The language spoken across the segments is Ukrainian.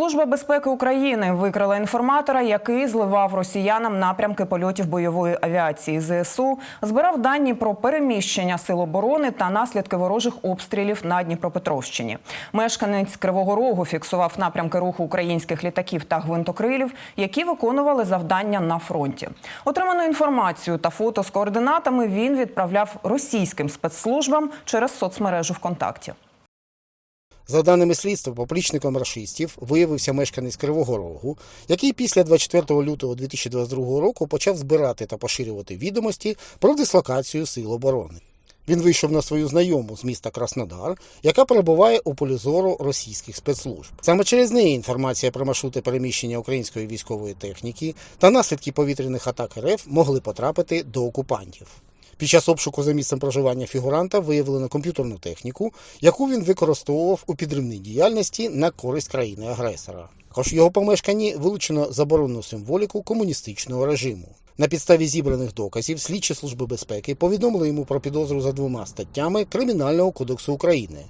Служба безпеки України викрила інформатора, який зливав росіянам напрямки польотів бойової авіації ЗСУ, збирав дані про переміщення сил оборони та наслідки ворожих обстрілів на Дніпропетровщині. Мешканець Кривого Рогу фіксував напрямки руху українських літаків та гвинтокрилів, які виконували завдання на фронті. Отриману інформацію та фото з координатами він відправляв російським спецслужбам через соцмережу ВКонтакті. За даними слідства, поплічником рашистів виявився мешканець Кривого Рогу, який після 24 лютого 2022 року почав збирати та поширювати відомості про дислокацію сил оборони. Він вийшов на свою знайому з міста Краснодар, яка перебуває у полі зору російських спецслужб. Саме через неї інформація про маршрути переміщення української військової техніки та наслідки повітряних атак РФ могли потрапити до окупантів. Під час обшуку за місцем проживання фігуранта виявлено комп'ютерну техніку, яку він використовував у підривній діяльності на користь країни-агресора. Також його помешканні вилучено заборонену символіку комуністичного режиму. На підставі зібраних доказів слідчі служби безпеки повідомили йому про підозру за двома статтями Кримінального кодексу України.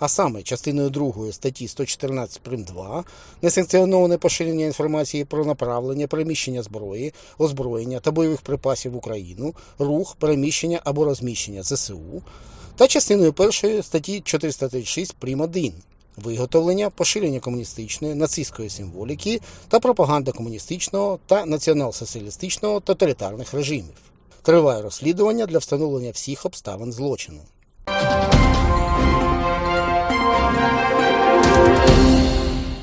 А саме частиною 2 статті 114 прим. 2 несанкціоноване поширення інформації про направлення, переміщення зброї, озброєння та бойових припасів в Україну, рух, переміщення або розміщення ЗСУ, та частиною 1 статті 436 прим. 1 виготовлення, поширення комуністичної, нацистської символіки та пропаганда комуністичного та націонал-соціалістичного тоталітарних режимів. Триває розслідування для встановлення всіх обставин злочину.